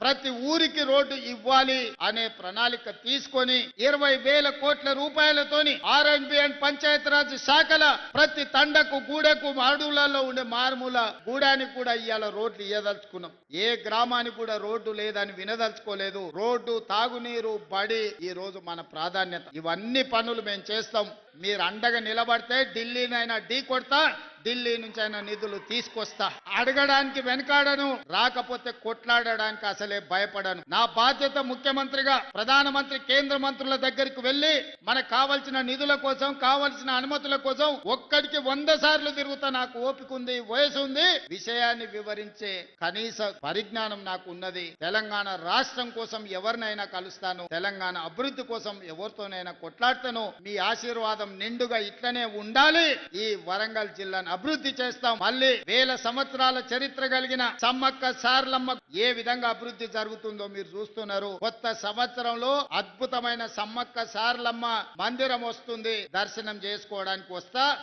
ప్రతి ఊరికి రోడ్డు ఇవ్వాలి అనే ప్రణాళిక తీసుకొని ఇరవై వేల కోట్ల రూపాయలతోని ఆర్ఎండ్బి అండ్ పంచాయతీరాజ్ శాఖల ప్రతి తండకు గూడెకు మాడులలో ఉండే మారుమూల గూడానికి కూడా ఇవాళ రోడ్లు ఇయ్యదలుచుకున్నాం. ఏ గ్రామానికి కూడా రోడ్డు లేదని వినదలుచుకోలేదు. రోడ్డు తాగునీరు బడి ఈ రోజు మన ప్రాధాన్యత. ఇవన్నీ పనులు మేము చేస్తాం. మీరు అండగా నిలబడితే ఢిల్లీనైనా ఢీ కొడతా ఢిల్లీ నుంచి అయినా నిధులు తీసుకొస్తా. అడగడానికి వెనకాడను రాకపోతే కొట్లాడడానికి అసలే భయపడను. నా బాధ్యత ముఖ్యమంత్రిగా ప్రధానమంత్రి కేంద్ర మంత్రుల దగ్గరికి వెళ్ళి మనకు కావలసిన నిధుల కోసం కావలసిన అనుమతుల కోసం ఒక్కడికి వంద సార్లు తిరుగుతా నాకు ఓపిక ఉంది వయసు ఉంది. విషయాన్ని వివరించే కనీస పరిజ్ఞానం నాకు ఉన్నది. తెలంగాణ రాష్ట్రం కోసం ఎవరినైనా కలుస్తాను. తెలంగాణ అభివృద్ధి కోసం ఎవరితోనైనా కొట్లాడతాను. మీ ఆశీర్వాదం నిండుగా ఇట్లనే ఉండాలి. ఈ వరంగల్ జిల్లాను అభివృద్ధి చేస్తాం. మళ్ళీ వేల సంవత్సరాల చరిత్ర కలిగిన సమ్మక్క సార్లమ్మ ఏ విధంగా అభివృద్ధి జరుగుతుందో మీరు చూస్తున్నారు. కొత్త సంవత్సరంలో అద్భుతమైన సమ్మక్క సార్లమ్మ మందిరం వస్తుంది. దర్శనం చేసుకోవడానికి వస్తా.